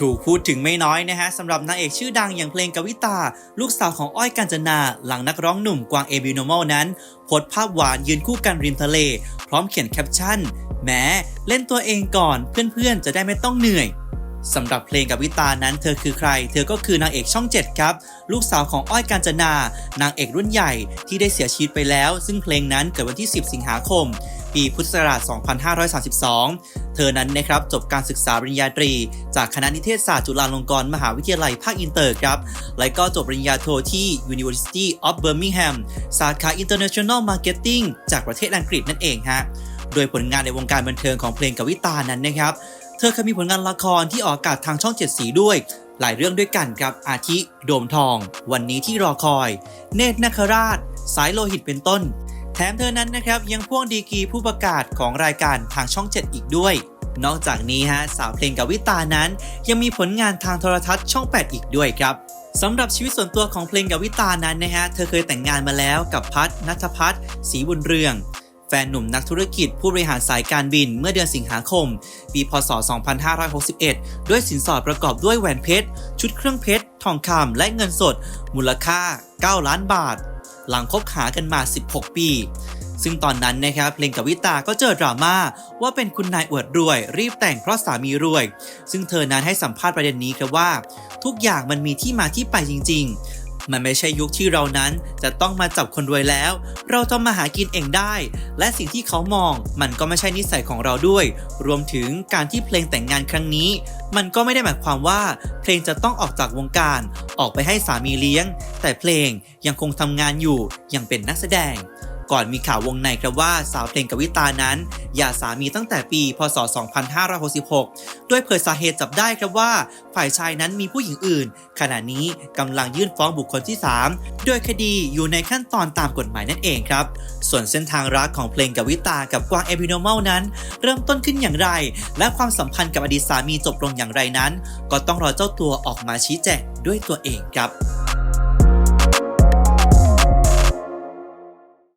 ถูกพูดถึงไม่น้อยนะฮะสำหรับนางเอกชื่อดังอย่างเพลงกวิตา ลูกสาวของอ้อยกาญจนา หลังนักร้องหนุ่มกวางเอบิโนมอลนั้นโพสภาพหวานยืนคู่กันริมทะเล พร้อมเขียนแคปชั่นแหมเล่นตัวเองก่อนเพื่อนๆ จะได้ไม่ต้องเหนื่อยสำหรับเพลงกับวิตานั้นเธอคือใคร เธอก็คือนางเอกช่อง 7 ครับ ลูกสาวของอ้อยกาญจนา นางเอกรุ่นใหญ่ที่ได้เสียชีวิตไปแล้ว ซึ่งเพลงนั้นเกิดวันที่ 10 สิงหาคม ปีพุทธศักราช 2532 เธอนั้นนะครับจบการศึกษาปริญญาตรี จากคณะนิเทศศาสตร์จุฬาลงกรณ์มหาวิทยาลัยภาคอินเตอร์ครับและก็จบปริญญาโทที่ University of Birmingham สาขา International Marketing จากประเทศอังกฤษนั่นเองฮะโดยผลงานในวงการบันเทิงของเพลงกวิตานั้นนะครับเธอเคยมีผลงานละครที่ออกอากาศทางช่องเจ็ดสีด้วย หลายเรื่องด้วยกันครับอาทิ โดมทอง วันนี้ที่รอคอย เนตรนาคราช สายโลหิตเป็นต้น แถมเธอนั้นนะครับยังพ่วงดีกีผู้ประกาศของรายการทางช่อง 7 อีกด้วย นอกจากนี้ฮะสาวเพลงกวิตานั้น ยังมีผลงานทางโทรทัศน์ช่อง 8 อีกด้วยครับสำหรับชีวิตส่วนตัวของเพลงกวิตานั้นนะฮะเธอเคยแต่งงานมาแล้วกับพัฒนัทพัฒน์ศรีบุญเรืองแฟนหนุ่มนักธุรกิจผู้บริหารสายการบินเมื่อเดือนสิงหาคม ปีพศ 2561 ด้วยสินสอดประกอบด้วยแหวนเพชร ชุดเครื่องเพชร ทองคำและเงินสด มูลค่า 9 ล้านบาท หลังคบหากันมา 16 ปี ซึ่งตอนนั้นนะครับเพลงกวิตาก็เจอดราม่าว่าเป็นคุณนายอวดรวย รีบแต่งเพราะสามีรวย ซึ่งเธอนั้นให้สัมภาษณ์ประเด็นนี้ครับว่า ทุกอย่างมันมีที่มาที่ไปจริง ๆ มันไม่ใช่ยุคที่เรานั้นจะต้องมาจับคนรวยแล้ว เราจะมาหากินเองได้ และสิ่งที่เขามองมันก็ไม่ใช่นิสัยของเราด้วย รวมถึงการที่เพลงแต่งงานครั้งนี้ มันก็ไม่ได้หมายความว่า เพลงจะต้องออกจากวงการ ออกไปให้สามีเลี้ยง แต่เพลงยังคงทำงานอยู่ยังเป็นนักแสดง ก่อนมีข่าววงในครับว่าสาวเพลงกวิตานั้นหย่าสามีตั้งแต่ปี พศ 2566 ด้วยเผยสาเหตุจับได้ครับว่า ฝ่ายชายนั้นมีผู้หญิงอื่น ขณะนี้กำลังยื่นฟ้องบุคคลที่ 3 โดยคดีอยู่ในขั้นตอนตามกฎหมายนั่นเองครับ ส่วนเส้นทางรักของเพลงกวิตากับกวางเอพิโนม a ลนั้น เริ่มต้นขึ้นอย่างไร และความสัมพันธ์กับอดีตสามีจบลงอย่างไรนั้น ก็ต้องรอเจ้าตัวออกมาชี้แจงด้วยตัวเองครับ